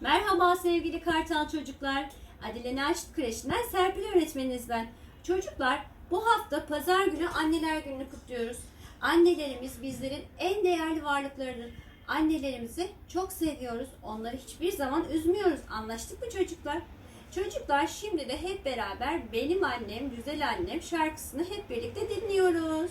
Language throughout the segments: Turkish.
Merhaba sevgili Kartal çocuklar. Adile Naşit Kreşi'nden Serpil öğretmeniniz ben. Çocuklar bu hafta pazar günü anneler gününü kutluyoruz. Annelerimiz bizlerin en değerli varlıklarıdır. Annelerimizi çok seviyoruz. Onları hiçbir zaman üzmüyoruz. Anlaştık mı çocuklar? Çocuklar şimdi de hep beraber Benim Annem Güzel Annem şarkısını hep birlikte dinliyoruz.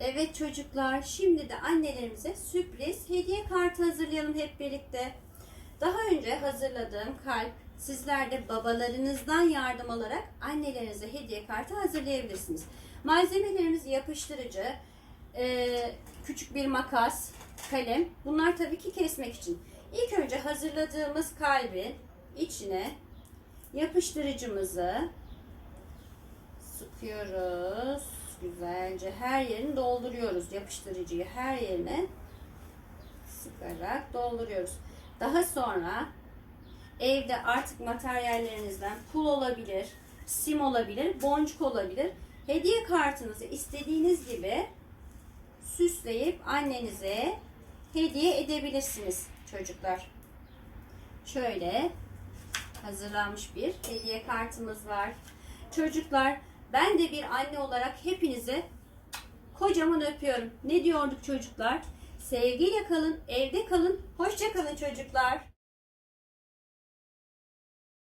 Evet çocuklar, şimdi de annelerimize sürpriz hediye kartı hazırlayalım hep birlikte. Daha önce hazırladığım kalp, sizler de babalarınızdan yardım alarak annelerinize hediye kartı hazırlayabilirsiniz. Malzemelerimiz yapıştırıcı, eee, küçük bir makas, kalem. Bunlar tabii ki kesmek için. İlk önce hazırladığımız kalbin içine yapıştırıcımızı sıkıyoruz. Güzelce her yerini dolduruyoruz. Yapıştırıcıyı her yerine sıkarak dolduruyoruz. Daha sonra evde artık materyallerinizden pul olabilir, sim olabilir, boncuk olabilir. Hediye kartınızı istediğiniz gibi süsleyip annenize hediye edebilirsiniz çocuklar. Şöyle hazırlanmış bir hediye kartımız var. Çocuklar ben de bir anne olarak hepinize kocaman öpüyorum. Ne diyorduk çocuklar? Sevgiyle kalın, evde kalın, hoşça kalın çocuklar.